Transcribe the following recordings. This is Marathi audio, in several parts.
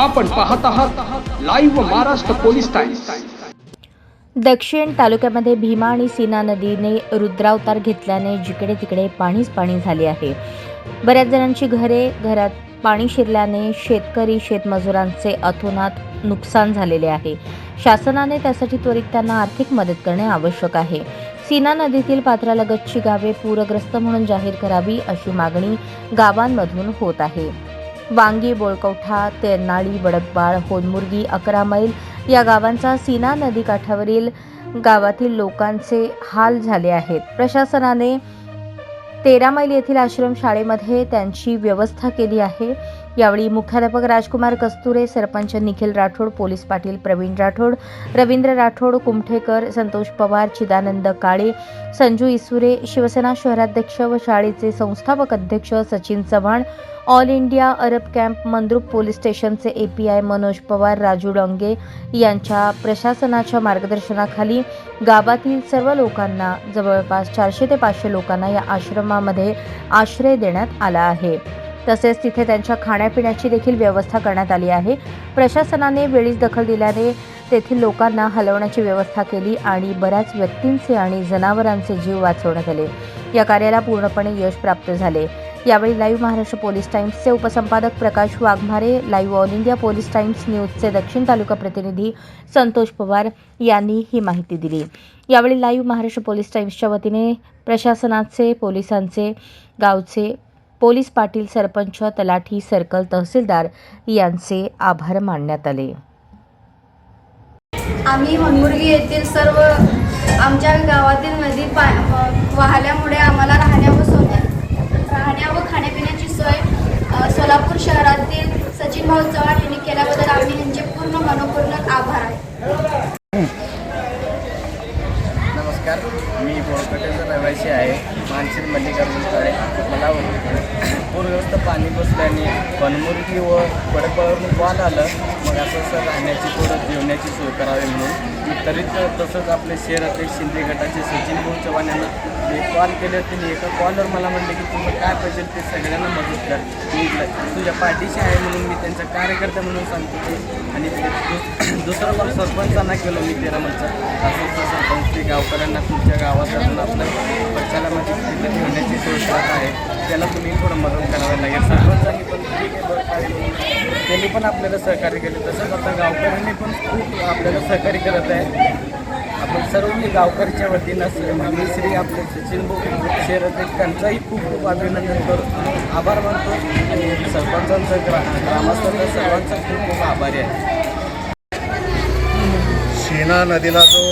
आपण पाहत आहात लाईव्ह महाराष्ट्र पोलीस टाइम्स दक्षिण तालुक्यामध्ये भीमा आणि सीना नदीने रुद्रावतार घेतल्याने जिकडे तिकडे पाणीच पाणी झाले आहे. बऱ्याच जणांची घरे घरात पाणी शिरल्याने शेतकरी शेतमजुरांचे अथोनात नुकसान झालेले आहे. शासनाने त्यासाठी त्वरित त्यांना आर्थिक मदत करणे आवश्यक आहे. सीना नदीतील पात्रालगतची गावे पूरग्रस्त म्हणून जाहीर करावी अशी मागणी गावांमधून होत आहे. वांगी बोळकवठा तेरनाळी बडकबाळ होनमुर्गी अकरा मैल या गावांचा सीना नदी काठावरील गावातील लोकांचे हाल झाले आहेत. प्रशासनाने तेरा मैल येथील आश्रम शाळेमध्ये त्यांची व्यवस्था केली आहे. यावेळी मुख्याध्यापक राजकुमार कस्तुरे सरपंच निखिल राठोड पोलीस पाटील प्रवीण राठोड रवींद्र राठोड कुमठेकर संतोष पवार चिदानंद काळे संजू इसुरे शिवसेना शहराध्यक्ष व शाळेचे संस्थापक अध्यक्ष Sachin Chavan all India Arab camp Mandrup police स्टेशनचे एपीआय मनोज पवार राजू डोंगे यांच्या प्रशासनाच्या मार्गदर्शनाखाली गावातील सर्व लोकांना जवळपास चारशे ते पाचशे लोकांना या आश्रमामध्ये आश्रय देण्यात आला आहे. तसेच तिथे त्यांच्या खाण्यापिण्याची देखील व्यवस्था करण्यात आली आहे. प्रशासनाने वेळीच दखल दिल्याने तेथील लोकांना हलवण्याची व्यवस्था केली आणि बऱ्याच व्यक्तींचे आणि जनावरांचे जीव वाचवण्यात आले. या कार्याला पूर्णपणे यश प्राप्त झाले. यावेळी लाईव्ह महाराष्ट्र पोलीस टाइम्सचे उपसंपादक Prakash Waghmare live all India police times न्यूजचे दक्षिण तालुका प्रतिनिधी संतोष पवार यांनी ही माहिती दिली. यावेळी लाईव्ह महाराष्ट्र पोलीस टाइम्सच्या वतीने प्रशासनाचे पोलिसांचे गावचे पोलीस पाटील सरपंच तलाठी सर्कल तहसीलदार यांचे आभार मानण्यात आले. आम्ही होनमुर्गी येथील सर्व आमच्या गावातील नदी पा वाहल्या आम्हाला राहण्या व सोन्या राहण्या व खाण्यापिण्याची सोय अ, सोलापूर शहरातील सचिन भाऊ चव्हाण यांनी केल्याबद्दल आम्ही यांचे पूर्ण मनपूर्वक आभार आहे नमस्कार मी बोरकटेचा रहिवासी आहे मानसीर मल्लिकार्जुन काळे मला पूरग्रस्त पाणी बसल्याने वनमुर्गी व वडपळवरून कॉल आलं. मग असं असं राहण्याची थोडं जेवण्याची सोय करावी म्हणून. तरीच तसंच आपले शहराध्यक्ष शिंदे गटाचे सचिन भाऊ चव्हाण यांना मी कॉल केले होते. मी एका कॉलवर मला म्हणले की तुम्ही काय पाहिजे ते सगळ्यांना मदत कर. मी तुझ्या पाठीशी आहे म्हणून मी त्यांचा कार्यकर्ता म्हणून सांगतो ते. आणि ते दुसरं पण सरपंचांना केलं मी तेरा म्हणचं असं सरपंच ते गावकऱ्यांना तुमच्या गावात आपल्या पक्षाला माझी तिथे ठेवण्याची आहे. त्याला तुम्ही थोडं मदत करावी लागेल. सरपंचांनी पण त्यांनी पण आपल्याला सहकार्य केले. तसंच आता गावकऱ्यांनी पण खूप आपल्याला सहकार्य करत आहे. आपण सर्व मी गावकऱ्याच्या वतीनं स- मी श्री आपले सचिन भाऊ शहराध्यक्ष त्यांचाही खूप खूप अभिनंदन करतो आभार मानतो. आणि सरपंचांचं ग्रा ग्रामस्थांचा सर्वांचा खूप खूप आभारी आहे. सीना नदीला जो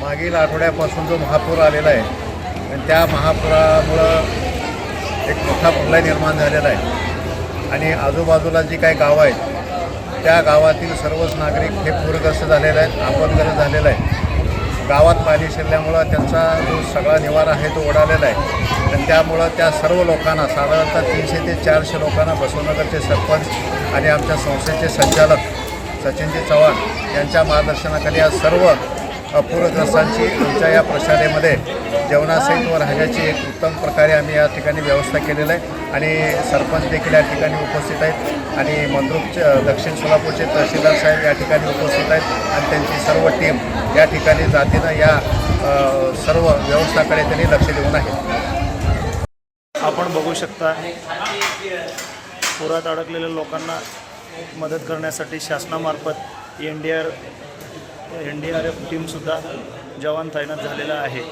मागील आठवड्यापासून जो महापूर आलेला आहे आणि त्या महापुरामुळं एक मोठा प्रलय निर्माण झालेला आहे. आणि आजूबाजूला जी काही गावं आहेत त्या गावातील सर्वच नागरिक हे पूरग्रस्त झालेले आहेत आपदग्रस्त झालेलं आहे गावात पाणी शिरल्यामुळं त्यांचा जो सगळा निवारा आहे तो उडालेला आहे. आणि त्यामुळं त्या सर्व लोकांना साधारणतः तीनशे ते चारशे लोकांना बसवनगरचे सरपंच आणि आमच्या संस्थेचे संचालक सचिनजी चव्हाण यांच्या मार्गदर्शनाखाली आज सर्व पूरग्रस्तांची आमच्या या प्रशालेमध्ये जेवणासहित व राहण्याची एक उत्तम प्रकारे आम्ही या ठिकाणी व्यवस्था केलेलं आहे. आणि सरपंच देखील या ठिकाणी उपस्थित आहेत. आणि मंद्रुपचे दक्षिण सोलापूरचे तहसीलदार साहेब या ठिकाणी उपस्थित आहेत. आणि त्यांची सर्व टीम या ठिकाणी जातीनं या सर्व व्यवस्थाकडे त्यांनी लक्ष देऊन आहे. आपण बघू शकता पुरात अडकलेल्या लोकांना मदत करण्यासाठी शासनामार्फत N D R N D R F टीमसुद्धा जवान तैनात झालेला आहे.